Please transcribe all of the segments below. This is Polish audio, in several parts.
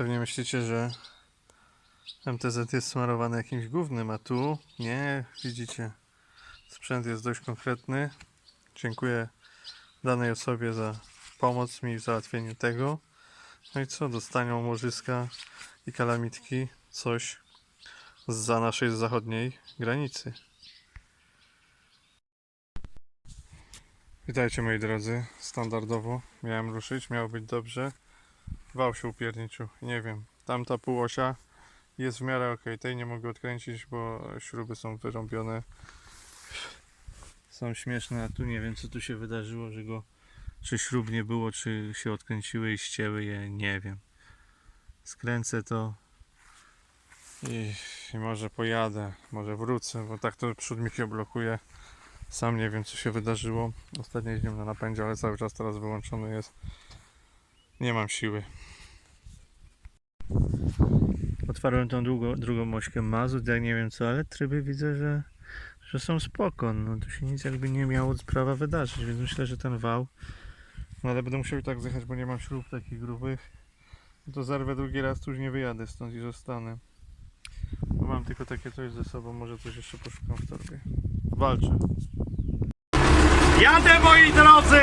Pewnie myślicie, że MTZ jest smarowany jakimś gównem, a tu nie, widzicie. Sprzęt jest dość konkretny. Dziękuję danej osobie za pomoc mi w załatwieniu tego. No i co, dostanią łożyska i kalamitki, coś za naszej zachodniej granicy. Witajcie moi drodzy, standardowo miałem ruszyć, miało być dobrze. Wał się upierniczył, nie wiem. Tamta półosia jest w miarę ok, tej nie mogę odkręcić, bo śruby są wyrąbione. Są śmieszne, a tu nie wiem co tu się wydarzyło, że go czy śrub nie było, czy się odkręciły i ścięły je, nie wiem. Skręcę to i, i może pojadę, może wrócę, bo tak to przód mi się blokuje. Sam nie wiem co się wydarzyło. Ostatnio jeździłem na napędzie, ale cały czas teraz wyłączony jest. Nie mam siły. Otwarłem tą długo, drugą ośkę mazut, ja nie wiem co, ale tryby widzę, że, że są spoko. No tu się nic jakby nie miało sprawa wydarzyć, więc myślę, że ten wał. No ale będę musiał i tak zjechać, bo nie mam śrub takich grubych. To zerwę drugi raz, tu już nie wyjadę stąd i zostanę. Bo mam tylko takie coś ze sobą, może coś jeszcze poszukam w torbie. Walczę. Jadę moi drodzy!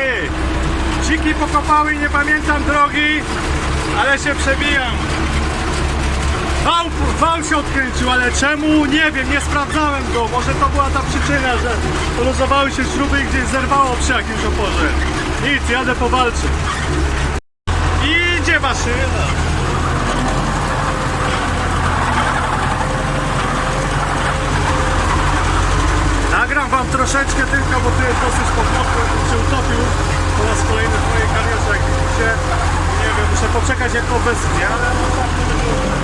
Dziki pokopały, nie pamiętam drogi, ale się przebijam. Wał, wał się odkręcił, ale czemu? Nie wiem, nie sprawdzałem go. Może to była ta przyczyna, że poluzowały się śruby i gdzieś zerwało przy jakimś oporze. Nic, jadę powalczyć. I idzie maszyna. Nagram wam troszeczkę tylko, bo tu jest dosyć bym się utopił po raz kolejny w mojej karierze, jak widzicie. Nie wiem, muszę poczekać jak obecnie, ale no tak to wygląda.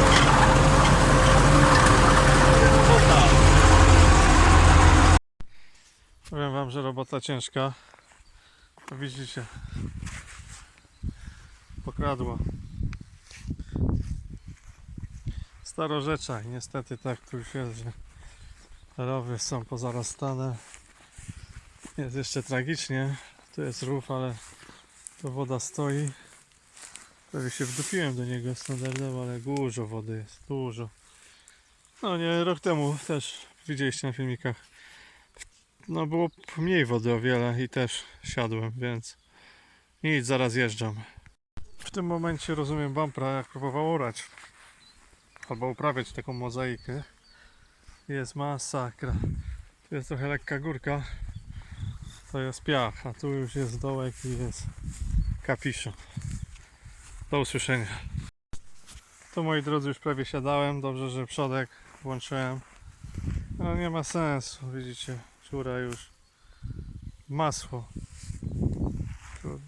Powiem wam, że robota ciężka. To widzicie. Pokradło. Starorzecza i niestety tak tu już jest, że rowy są pozarastane. Jest jeszcze tragicznie. Tu jest rów, ale to woda stoi. Prawie się wdupiłem do niego standardowo, ale dużo wody jest, dużo. No nie, rok temu też widzieliście na filmikach no było mniej wody o wiele i też siadłem, więc nic, zaraz jeżdżam. W tym momencie rozumiem Bampra, jak próbował orać albo uprawiać taką mozaikę. Jest masakra. Tu jest trochę lekka górka. To jest piach, a tu już jest dołek i jest kapiszon. Do usłyszenia. Tu moi drodzy już prawie siadałem. Dobrze, że przodek włączyłem. No nie ma sensu, widzicie. Czura już masło. Tu.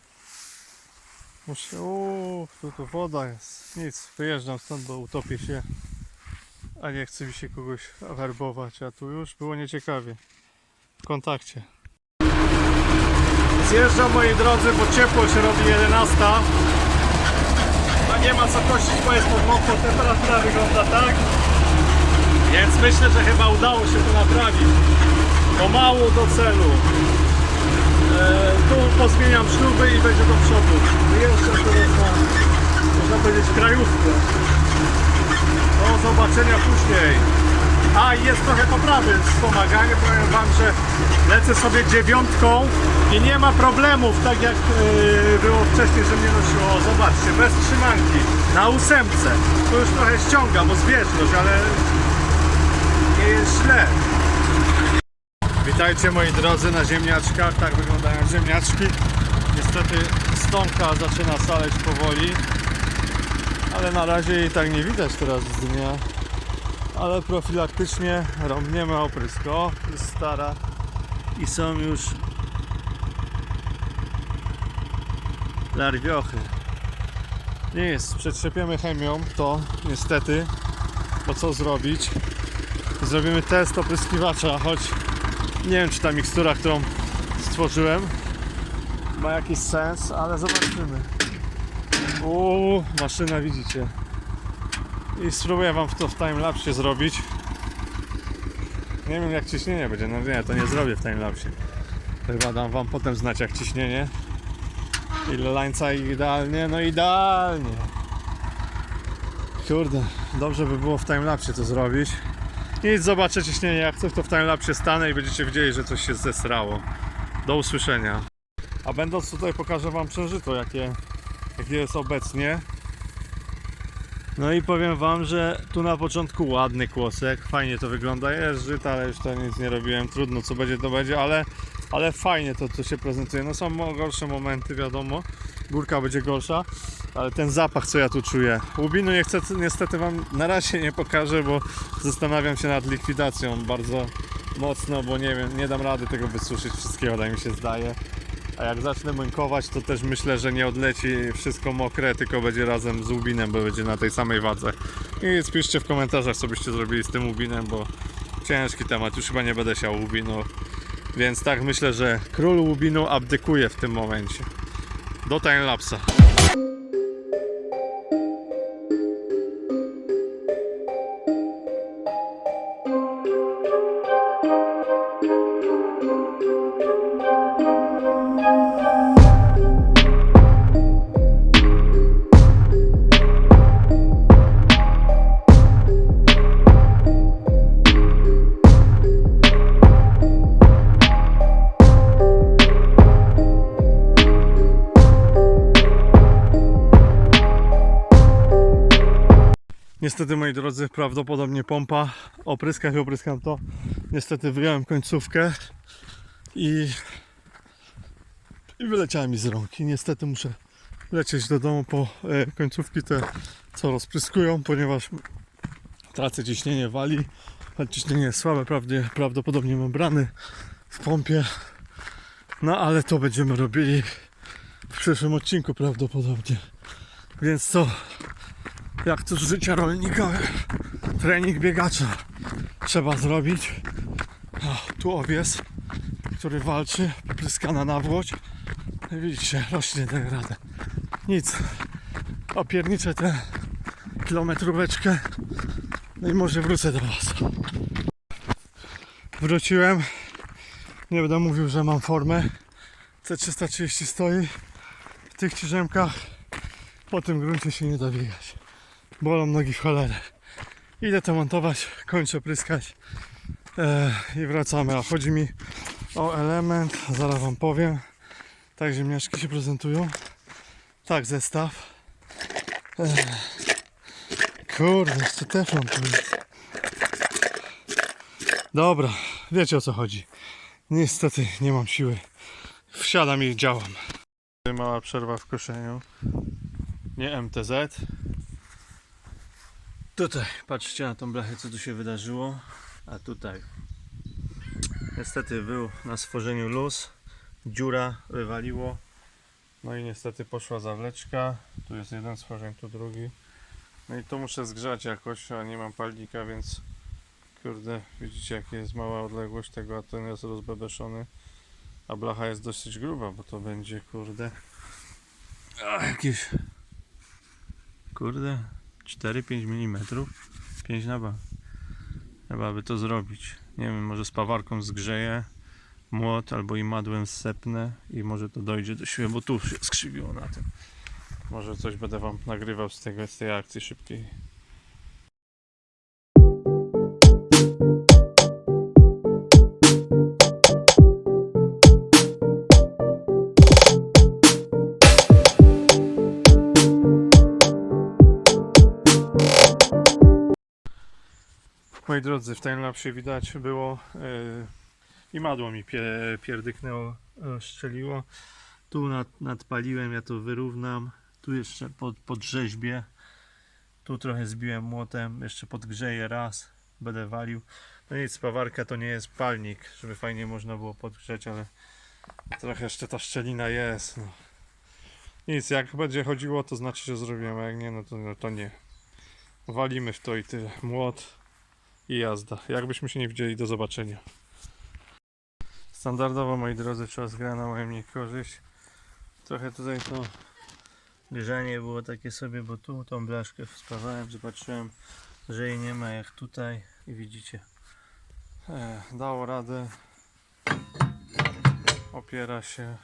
Muszę. Uuu, tu, tu woda jest. Nic, wyjeżdżam stąd, bo utopię się. A nie chce mi się kogoś werbować, a tu już było nieciekawie. W kontakcie. Zjeżdżam moi drodzy, bo ciepło się robi 11. No nie ma co kościć, bo jest podmokło, temperatura wygląda tak. Więc myślę, że chyba udało się to naprawić. Pomału do celu. E, tu pozmieniam śruby i będzie do przodu. Wyjeżdżam teraz na, można powiedzieć, krajówkę. Do zobaczenia później. A jest trochę poprawy wspomaganie. Powiem Wam, że lecę sobie dziewiątką i nie ma problemów, tak jak yy, było wcześniej, że mnie nosiło. Zobaczcie, bez trzymanki. Na ósemce. To już trochę ściąga, bo zbieżność, ale nie jest źle. Witajcie moi drodzy na ziemniaczkach. Tak wyglądają ziemniaczki. Niestety stonka zaczyna saleć powoli. Ale na razie jej tak nie widać teraz z dnia ale profilaktycznie rąbniemy oprysk. O, jest stara i są już larwiochy. Nie jest, przetrzepiemy chemią to niestety, bo co zrobić? Zrobimy test opryskiwacza, choć nie wiem czy ta mikstura, którą stworzyłem ma jakiś sens, ale zobaczymy. Uuu, maszyna widzicie. I spróbuję wam to w timelapsie zrobić. Nie wiem jak ciśnienie będzie, no nie, to nie zrobię w timelapsie. Chyba dam wam potem znać jak ciśnienie. Ile lańca idealnie, no idealnie. Kurde, dobrze by było w timelapsie to zrobić. Nic, zobaczę ciśnienie jak coś, to w timelapsie stanę i będziecie wiedzieli, że coś się zesrało. Do usłyszenia. A będąc tutaj pokażę wam przeżyto, jakie, jakie jest obecnie. No i powiem wam, że tu na początku ładny kłosek, fajnie to wygląda, jest żyta, ale już to nic nie robiłem, trudno co będzie to będzie, ale, ale fajnie to, to się prezentuje. No są gorsze momenty, wiadomo, górka będzie gorsza, ale ten zapach co ja tu czuję. Łubinu nie chcę, niestety wam na razie nie pokażę, bo zastanawiam się nad likwidacją bardzo mocno, bo nie wiem, nie dam rady tego wysuszyć wszystkiego, tak mi się zdaje. A jak zacznę mąkować, to też myślę, że nie odleci wszystko mokre, tylko będzie razem z łubinem, bo będzie na tej samej wadze. I spiszcie w komentarzach, co byście zrobili z tym łubinem, bo ciężki temat, już chyba nie będę siał łubinu. Więc tak myślę, że król łubinu abdykuje w tym momencie. Do timelapsa. Niestety moi drodzy, prawdopodobnie pompa. Opryskach i opryskam to. Niestety wyjąłem końcówkę i, i wyleciała mi z rąk. I niestety muszę lecieć do domu po e, końcówki te, co rozpryskują, ponieważ tracę ciśnienie, wali. Choć ciśnienie jest słabe, prawdzie, prawdopodobnie mam brany w pompie. No ale to będziemy robili w przyszłym odcinku prawdopodobnie. Więc co? Jak to z życia rolnika, trening biegacza trzeba zrobić. O, tu owies, który walczy, pryskana nawłoć. Widzicie, rośnie tak radę. Nic, opierniczę tę kilometróweczkę, no i może wrócę do Was. Wróciłem, nie będę mówił, że mam formę. C330 stoi w tych ciżemkach, po tym gruncie się nie da biegać. Bolą nogi w cholerę. Idę to montować, kończę pryskać e, i wracamy. A chodzi mi o element, zaraz wam powiem. Tak ziemniaczki się prezentują. Tak zestaw. E, kurde, jeszcze teflon tu jest. Dobra, wiecie o co chodzi. Niestety nie mam siły. Wsiadam i działam. Mała przerwa w koszeniu. Nie MTZ, Tutaj, patrzcie na tą blachę, co tu się wydarzyło. A tutaj, niestety był na stworzeniu luz, dziura wywaliło. No i niestety poszła zawleczka. Tu jest jeden stworzeń, tu drugi. No i to muszę zgrzać jakoś, a nie mam palnika, więc kurde, widzicie jaka jest mała odległość tego, a ten jest rozbebeszony. A blacha jest dosyć gruba, bo to będzie kurde. A, jakieś kurde 4-5 mm 5 na bank. Trzeba by to zrobić. Nie wiem, może z pawarką zgrzeję młot albo i madłem zsepnę i może to dojdzie do siebie, bo tu się skrzywiło na tym. Może coś będę wam nagrywał z tego, z tej akcji szybkiej. Moi drodzy, w timelapsie widać było yy, i madło mi pie, pierdyknęło, e, szczeliło. Tu nad, nadpaliłem, ja to wyrównam. Tu jeszcze pod, podrzeźbię. Tu trochę zbiłem młotem, jeszcze podgrzeję raz, będę walił. No nic, spawarka to nie jest palnik, żeby fajnie można było podgrzeć, ale trochę jeszcze ta szczelina jest. No. Nic, jak będzie chodziło, to znaczy, że zrobiłem, a jak nie, no to, no to nie. Walimy w to i tyle. Młot, i jazda. Jakbyśmy się nie widzieli, do zobaczenia. Standardowo, moi drodzy, czas gra na moją niekorzyść. Trochę tutaj to grzanie było takie sobie, bo tu tą blaszkę sprawałem, zobaczyłem, że jej nie ma jak tutaj i widzicie. E, dało radę. Opiera się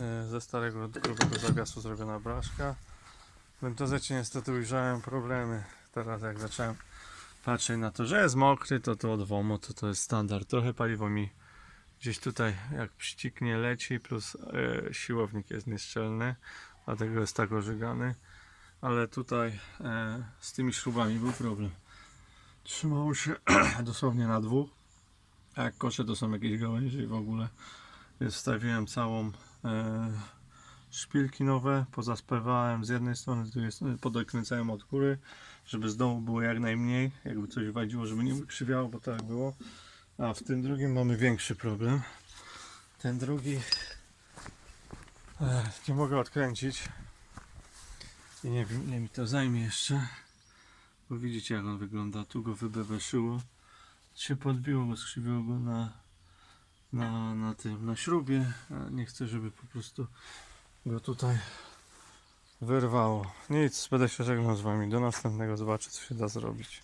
e, ze starego grubego zawiasu zrobiona blaszka. W Wentozecie niestety ujrzałem problemy. Teraz jak zacząłem patrzeć na to, że jest mokry, to to od WOMO to to jest standard. Trochę paliwo mi gdzieś tutaj jak pściknie leci, plus e, siłownik jest nieszczelny, dlatego jest tak ożygany. Ale tutaj e, z tymi śrubami był problem. Trzymało się dosłownie na dwóch. A jak kosze to są jakieś gałęzie i w ogóle. Więc wstawiłem całą e, szpilki nowe, pozaspewałem z jednej strony, z drugiej strony podokręcałem od góry, żeby z dołu było jak najmniej, jakby coś wadziło, żeby nie wykrzywiało, bo tak było. A w tym drugim mamy większy problem. Ten drugi e, nie mogę odkręcić i nie wiem ile mi to zajmie jeszcze, bo widzicie jak on wygląda, tu go wybeweszyło, się podbiło, bo skrzywiło go na na, na tym, na śrubie. A nie chcę, żeby po prostu go tutaj wyrwało. Nic, będę się żegnał z wami. Do następnego zobaczę, co się da zrobić.